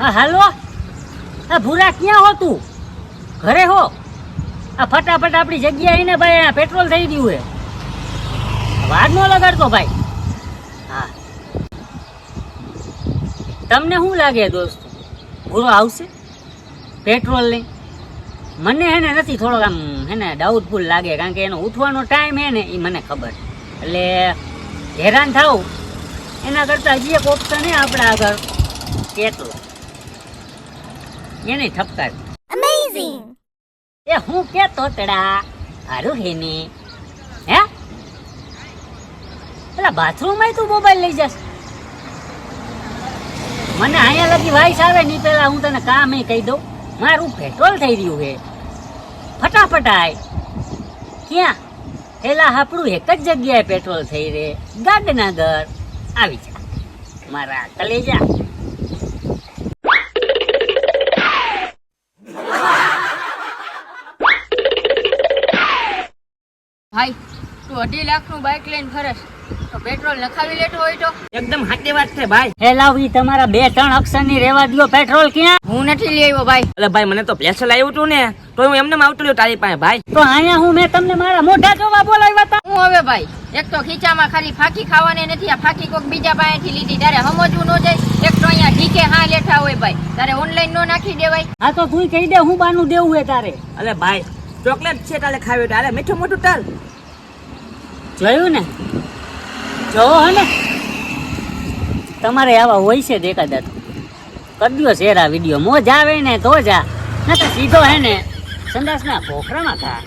હા હાલો. આ ભૂરા ક્યાં હો તું? ઘરે હો. આ ફટાફટ આપણી જગ્યા ને ભાઈ આ પેટ્રોલ થઈ ગયું હે. વાર ન લગાડતો ભાઈ. હા. તમને શું લાગે દોસ્ત? ભૂરો આવશે? પેટ્રોલ લઈ? મને હેને નથી થોડોક આમ હેને ડાઉટફુલ લાગે, કારણ કે એનો ઉઠવાનો ટાઈમ હે ને એ મને ખબર. એટલે હેરાન થાવ. એના કરતાં હજી એક ઓપ્શન હે આપણા આગળ. પેટ્રોલ એને ઠપકાર. અમેઝિંગ એ હું કે તોતડા? હારું હે ને? હે? એટલે બાથરૂમમાં તું મોબાઈલ લઈ જશ. મને અહીંયા લગી વાઈસ આવે નહીં પેલા હું તને કામ એ કહી દઉં. મારું પેટ્રોલ થઈ રહ્યું છે ફટાફટ આય ક્યાં? પેલા આપણું એક જ જગ્યાએ પેટ્રોલ થઈ રે ગાંધીનગર. આવી જા. મારા કલેજા. ભાઈ તું અઢી લાખનું બાઇક લઈને ફરસ. તો પેટ્રોલ નખાવી લેતો હોય તો? એકદમ સાચી વાત છે ભાઈ. હે લાવી તમારા બે ત્રણ અક્ષરની રેવા દ્યો પેટ્રોલ ક્યાં? હું નથી લઈ આવ્યો ભાઈ. અલે ભાઈ મને તો પ્લેસર આવ્યું હતું ને. તો હું એમને આવતો રહ્યો તારી પાસે ભાઈ. તો અહીંયા હું મેં તમને મારા મોઢા જોવા બોલાવ્યા હતા હું હવે ભાઈ એક તો ખીચામાં ખાલી ફાકી ખાવાની નથી આ ફાકી કોક બીજા પાસેથી લીધી. તારે સમજવું ન જાય એક તો અહીંયા ઢીકે હા લેઠા હોય ભાઈ. તારે ઓનલાઈન નો નાખી દેવાય. હા તો તું કહી દે હું બાનું દેવું હે તારે. અલે ભાઈ ચોકલેટ છે તારે ખાવી તારે મીઠું મોટું તાલ જોયું ને? જોવો હે ને. તમારે આવા હોય છે દેખાતા તો. કરજો શેર આ વીડિયો. મોજ આવે ને તો જા ના તો સીધો હે ને સંદાસના પોખરામાં ખા.